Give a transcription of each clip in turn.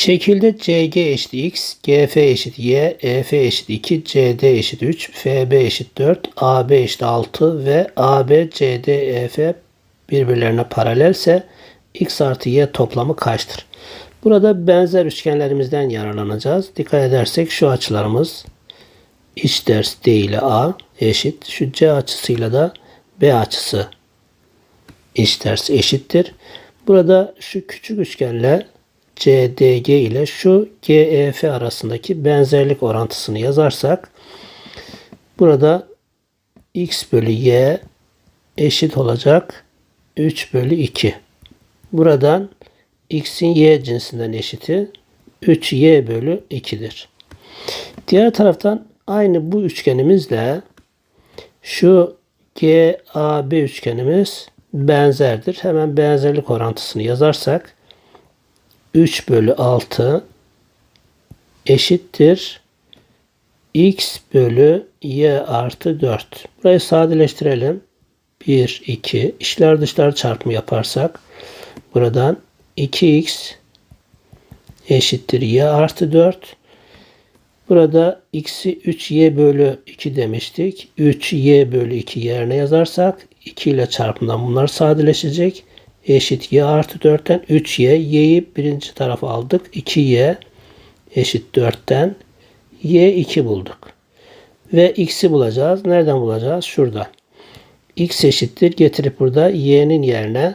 Şekilde CG eşit x, GF eşit y, EF eşit 2, CD eşit 3, FB eşit 4, AB eşit 6 ve AB, CD, EF birbirlerine paralelse x artı y toplamı kaçtır? Burada benzer üçgenlerimizden yararlanacağız. Dikkat edersek şu açılarımız iç ters D ile A eşit. Şu C açısıyla da B açısı iç ters eşittir. Burada şu küçük üçgenle CDG ile şu GEF arasındaki benzerlik orantısını yazarsak burada x bölü y eşit olacak 3 bölü 2. Buradan x'in y cinsinden eşiti 3y bölü 2'dir. Diğer taraftan aynı bu üçgenimizle şu GAB üçgenimiz benzerdir. Hemen benzerlik orantısını yazarsak 3 bölü 6 eşittir x bölü y artı 4. Burayı sadeleştirelim. 1, 2. İşler dışlar çarpımı yaparsak buradan 2x eşittir y artı 4. Burada x'i 3y bölü 2 demiştik. 3y bölü 2 yerine yazarsak 2 ile çarpımdan bunlar sadeleşecek. Eşit y artı 4'ten 3y. y'yi birinci tarafa aldık. 2y eşit 4'ten y 2 bulduk. Ve x'i bulacağız. Nereden bulacağız? Şuradan. x eşittir. Getirip burada y'nin yerine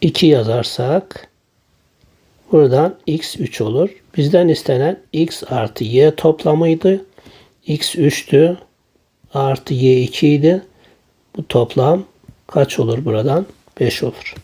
2 yazarsak buradan x 3 olur. Bizden istenen x artı y toplamıydı. x 3'tü. Artı y 2 idi. Bu toplam kaç olur buradan? 5 olur.